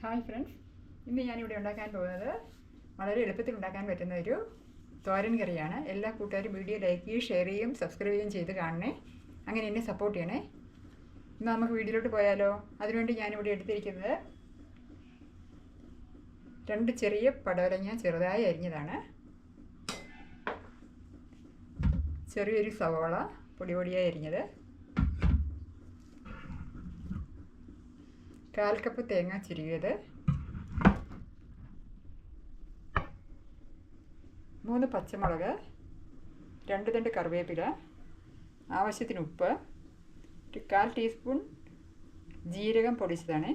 Hi friends. ഇന്ന് ഞാനിവിടെ ഉണ്ടാക്കാൻ പോകുന്നത് വളരെ എളുപ്പത്തിൽ ഉണ്ടാക്കാൻ പറ്റുന്ന ഒരു തോരൻ കറിയാണ്. എല്ലാ കൂട്ടുകാരും വീഡിയോ ലൈക്ക് ചെയ്യും ഷെയർ ചെയ്യും സബ്സ്ക്രൈബ് ചെയ്യും ചെയ്ത് കാണണേ. അങ്ങനെ എന്നെ സപ്പോർട്ട് ചെയ്യണേ. ഇന്ന് നമുക്ക് വീഡിയോയിലോട്ട് പോയാലോ? അതിനുവേണ്ടി ഞാനിവിടെ എടുത്തിരിക്കുന്നത് രണ്ട് ചെറിയ പടവലങ്ങ ചെറുതായി അരിഞ്ഞതാണ്. ചെറിയൊരു സവോള പൊടി പൊടിയായി അരിഞ്ഞത്. കാൽ കപ്പ് തേങ്ങ ചിരിയത് മൂന്ന് പച്ചമുളക് രണ്ട് തണ്ട് കറിവേപ്പില ആവശ്യത്തിന് ഉപ്പ് ഒരു കാൽ ടീസ്പൂൺ ജീരകം പൊടിച്ചതാണ്.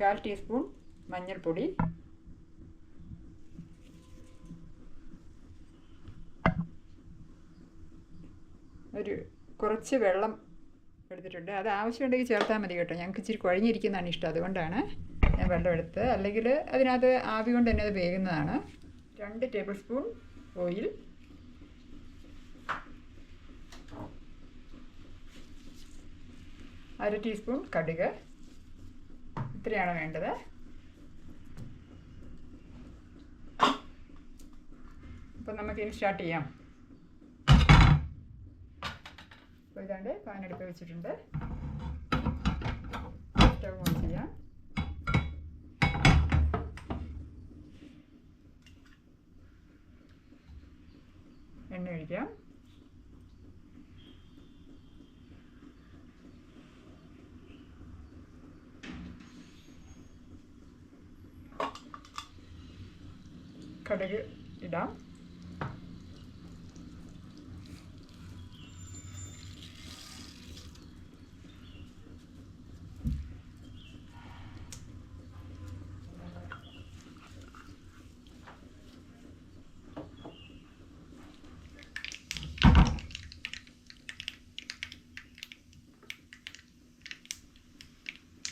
കാൽ ടീസ്പൂൺ മഞ്ഞൾപ്പൊടി. ഒരു കുറച്ച് വെള്ളം എടുത്തിട്ടുണ്ട്. അത് ആവശ്യമുണ്ടെങ്കിൽ ചേർത്താൽ മതി കേട്ടോ. ഞങ്ങൾക്ക് ഇച്ചിരി കുഴഞ്ഞിരിക്കുന്നതാണ് ഇഷ്ടം. അതുകൊണ്ടാണ് ഞാൻ വെള്ളം എടുത്തത് അല്ലെങ്കിൽ അതിനകത്ത് ആവി കൊണ്ട് തന്നെ അത് വേകുന്നതാണ് രണ്ട് ടേബിൾ സ്പൂൺ ഓയിൽ. അര ടീസ്പൂൺ കടുക്. ഇത്രയാണ് വേണ്ടത്. അപ്പം നമുക്ക് ഇനി സ്റ്റാർട്ട് ചെയ്യാം അപ്പോൾ ഇതാണ്ട് പാൻ അടുപ്പ് വെച്ചിട്ടുണ്ട്. സ്റ്റവ് ഓൺ ചെയ്യാം. എണ്ണ ഒഴിക്കാം. കടുക് ഇടാം.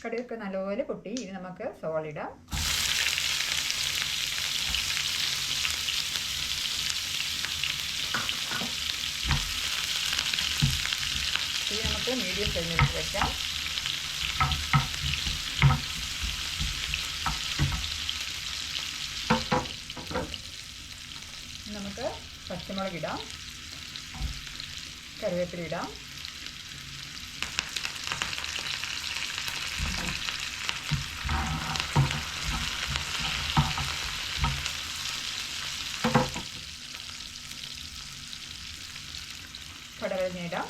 കടുകൊക്കെ നല്ലപോലെ പൊട്ടി. ഇനി നമുക്ക് സോളിടാം ഇത് നമുക്ക് മീഡിയം ഫ്ലെയിമിൽ വെക്കാം. നമുക്ക് പച്ചമുളക് ഇടാം. കറിവേപ്പില ഇടാം. ഇടാം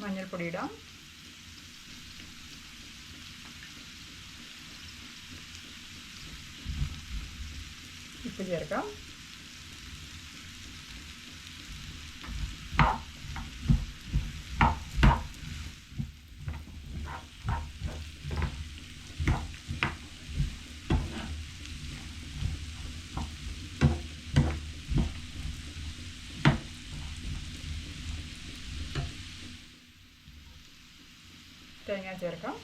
മഞ്ഞൾപ്പൊടി ഇടാം ഉപ്പ് ചേർക്കാം. തേങ്ങ ചേർക്കാം.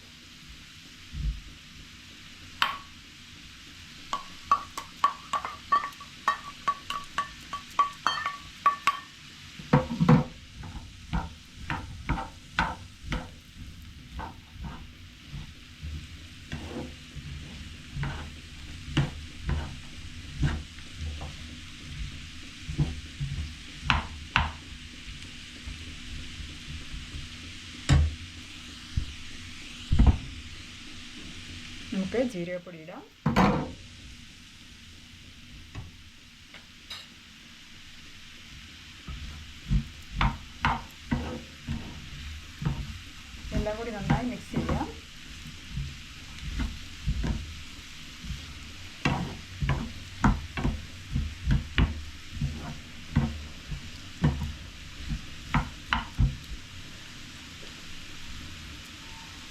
നമുക്ക് ജീരകപ്പൊടി ഇടാം. എല്ലാം കൂടി നന്നായി മിക്സ് ചെയ്യാം.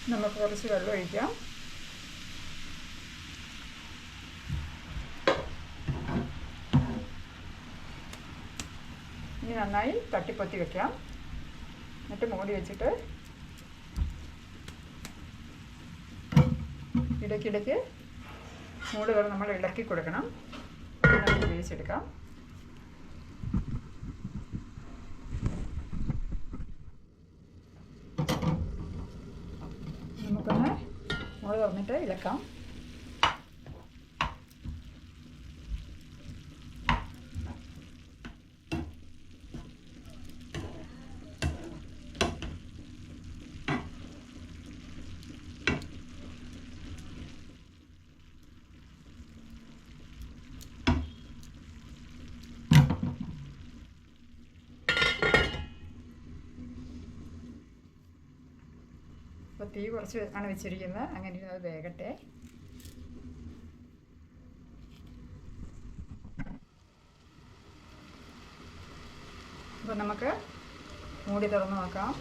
നമുക്ക് കുറച്ച് വെള്ളം ഒഴിക്കാം. നന്നായി തട്ടിപ്പൊത്തി വെക്കാം. എന്നിട്ട് മൂടി വെച്ചിട്ട് ഇടയ്ക്കിടയ്ക്ക് മൂടുകൾ നമ്മൾ ഇളക്കി കൊടുക്കണം. നമുക്ക് വേവിച്ചെടുക്കാം. നമുക്കൊന്ന് മൂട് തുറന്നിട്ട് ഇളക്കാം. അപ്പോൾ തീ കുറച്ച് ആണ് വെച്ചിരിക്കുന്നത്. അങ്ങനെ ഇരുന്നത് വേകട്ടെ. അപ്പോൾ നമുക്ക് മൂടി തുറന്ന് നോക്കാം.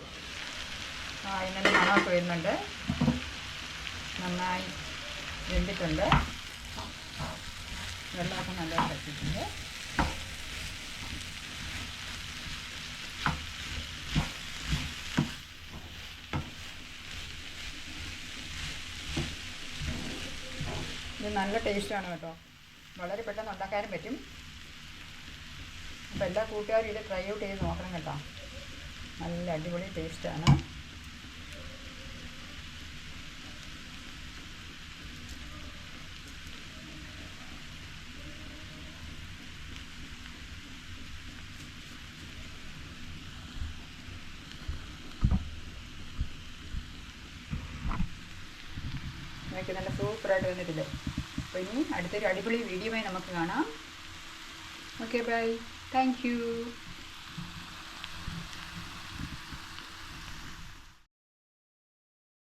ആ ഇന്നലെ മണമൊക്കെ വരുന്നുണ്ട്. നന്നായി വെന്തിട്ടുണ്ട്. വെള്ളമൊക്കെ നല്ലതായിട്ട് പറ്റിയിട്ടുണ്ട് ഇത് നല്ല ടേസ്റ്റാണ് കേട്ടോ. വളരെ പെട്ടെന്ന് ഉണ്ടാക്കാനും പറ്റും. അപ്പോൾ എല്ലാ കൂട്ടുകാരും ഇത് ട്രൈ ഔട്ട് ചെയ്ത് നോക്കണം കേട്ടോ. നല്ല അടിപൊളി ടേസ്റ്റാണ് നിങ്ങൾക്ക് നല്ല സൂപ്പറായിട്ട് വന്നിട്ടില്ലേ? അപ്പോൾ ഇനി അടുത്തൊരു അടിപൊളി വീഡിയോയുമായി നമുക്ക് കാണാം. Okay bye thank